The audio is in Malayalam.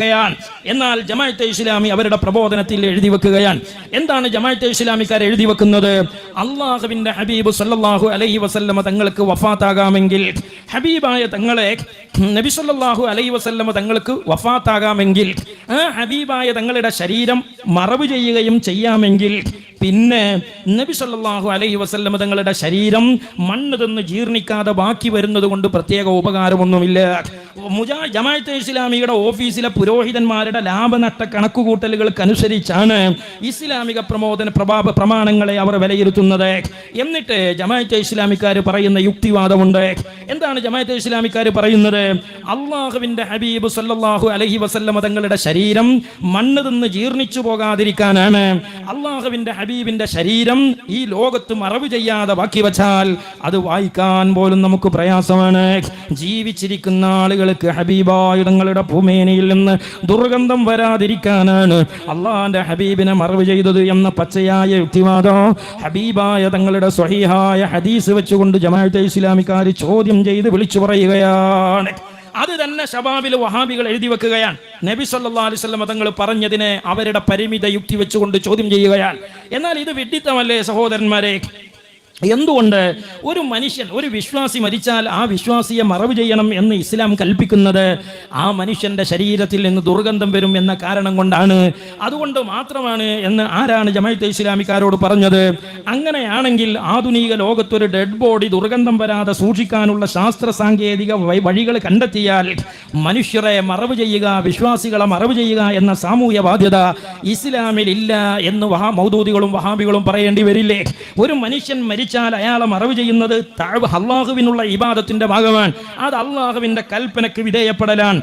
വെക്കുകയാണ്. എന്നാൽ ജമാഅത്തെ ഇസ്ലാമി അവരുടെ പ്രബോധനത്തിൽ എഴുതി വെക്കുകയാണ്. എന്താണ് ജമാഅത്തെ ഇസ്ലാമിക്കാർ എഴുതി വെക്കുന്നത്? അള്ളാഹുവിന്റെ ഹബീബ് സല്ലാഹു അലൈഹി വസല്ലമ തങ്ങൾക്ക് വഫാത്താകാമെങ്കിൽ ഹബീബായ തങ്ങളെ നബി സല്ലാഹു അലൈഹി വസല്ലമ തങ്ങൾക്ക് വഫാത്താകാമെങ്കിൽ ആ ഹബീബായ തങ്ങളുടെ ശരീരം മറവ് ചെയ്യുകയും ചെയ്യാമെങ്കിൽ പിന്നെ നബി സല്ലാഹു അലൈഹി വസല്ലമ തങ്ങളുടെ ശരീരം മണ്ണ് തന്ന് ജീർണിക്കാതെ ബാക്കി വരുന്നത് കൊണ്ട് പ്രത്യേക ഉപകാരമൊന്നുമില്ല. മുജാ ജമാഅത്തെ ഇസ്ലാമിയുടെ ഓഫീസിലെ പുരോഹിതന്മാരുടെ ലാഭനഷ്ട കണക്കുകൂട്ടലുകൾക്കനുസരിച്ചാണ് ഇസ്ലാമിക പ്രമോദന പ്രഭാവ പ്രമാണങ്ങളെ അവർ വിലയിരുത്തുന്നത്. എന്നിട്ട് ജമാഅത്തെ ഇസ്ലാമിക്കാർ പറയുന്ന യുക്തിവാദമുണ്ട്. എന്താണ് ജമാഅത്തെ ഇസ്ലാമിക്കാർ പറയുന്നത്? അള്ളാഹുവിന്റെ ഹബീബ് സല്ലാഹു അലഹി വസല്ലമ തങ്ങളുടെ ശരീരം മണ്ണ് തിന്ന് ജീർണിച്ചു പോകാതിരിക്കാനാണ്. അള്ളാഹുവിന്റെ ഹബീബിന്റെ ശരീരം ഈ ലോകത്ത് മറവ് ചെയ്യാതെ ബാക്കി വച്ചാൽ അത് വായിക്കാൻ പോലും നമുക്ക് പ്രയാസമാണ്. ജീവിച്ചിരിക്കുന്ന ആളുകൾക്ക് ഹബീബായ തങ്ങളുടെ ഭൂമേനയിൽ നിന്ന് ദുർഗന്ധം വരാതിരിക്കാനാണ് അള്ളാഹിന്റെ ഹബീബിനെ മറവ് ചെയ്തത് എന്ന പച്ചയായ യുക്തിവാദം. ഹബീബായ തങ്ങളുടെ സ്വഹീഹായ ഹദീസ് വെച്ചുകൊണ്ട് ജമാഅത്തെ ഇസ്ലാമിക്കാർ ചോദ്യം ചെയ്ത് വിളിച്ചു പറയുകയാണ്. അത് തന്നെ ഷബാബിൽ വഹാബികൾ എഴുതി വെക്കുകയാണ്. നബി സല്ലാ അലിസ്വല്ലം തങ്ങൾ പറഞ്ഞതിനെ അവരുടെ പരിമിത യുക്തി വെച്ചുകൊണ്ട് ചോദ്യം ചെയ്യുകയാണ്. എന്നാൽ ഇത് വിഡിത്തമല്ലേ സഹോദരന്മാരെ? എന്തുകൊണ്ട് ഒരു മനുഷ്യൻ ഒരു വിശ്വാസി മരിച്ചാൽ ആ വിശ്വാസിയെ മറവ് ചെയ്യണം എന്ന് ഇസ്ലാം കൽപ്പിക്കുന്നത് ആ മനുഷ്യന്റെ ശരീരത്തിൽ നിന്ന് ദുർഗന്ധം വരും എന്ന കാരണം കൊണ്ടാണ്. അതുകൊണ്ട് മാത്രമാണ് എന്ന് ആരാണ് ജമായത്തെ ഇസ്ലാമിക്കാരോട് പറഞ്ഞത്? അങ്ങനെയാണെങ്കിൽ ആധുനിക ലോകത്തൊരു ഡെഡ് ബോഡി ദുർഗന്ധം വരാതെ സൂക്ഷിക്കാനുള്ള ശാസ്ത്ര സാങ്കേതിക വഴികൾ കണ്ടെത്തിയാൽ മനുഷ്യരെ മറവ് ചെയ്യുക വിശ്വാസികളെ മറവ് ചെയ്യുക എന്ന സാമൂഹ്യ ബാധ്യത ഇസ്ലാമിൽ ഇല്ല എന്ന് വഹാ മൗദൂദികളും വഹാബികളും പറയേണ്ടി വരില്ലേ? ഒരു മനുഷ്യൻ മരിച്ചാൽ അയാളെ മറവ് ചെയ്യുന്നത് താഴ് അള്ളാഹുവിനുള്ള ഇബാദത്തിന്റെ ഭാഗമാണ്. അത് അള്ളാഹുവിന്റെ കൽപ്പനക്ക് വിധേയപ്പെടലാണ്.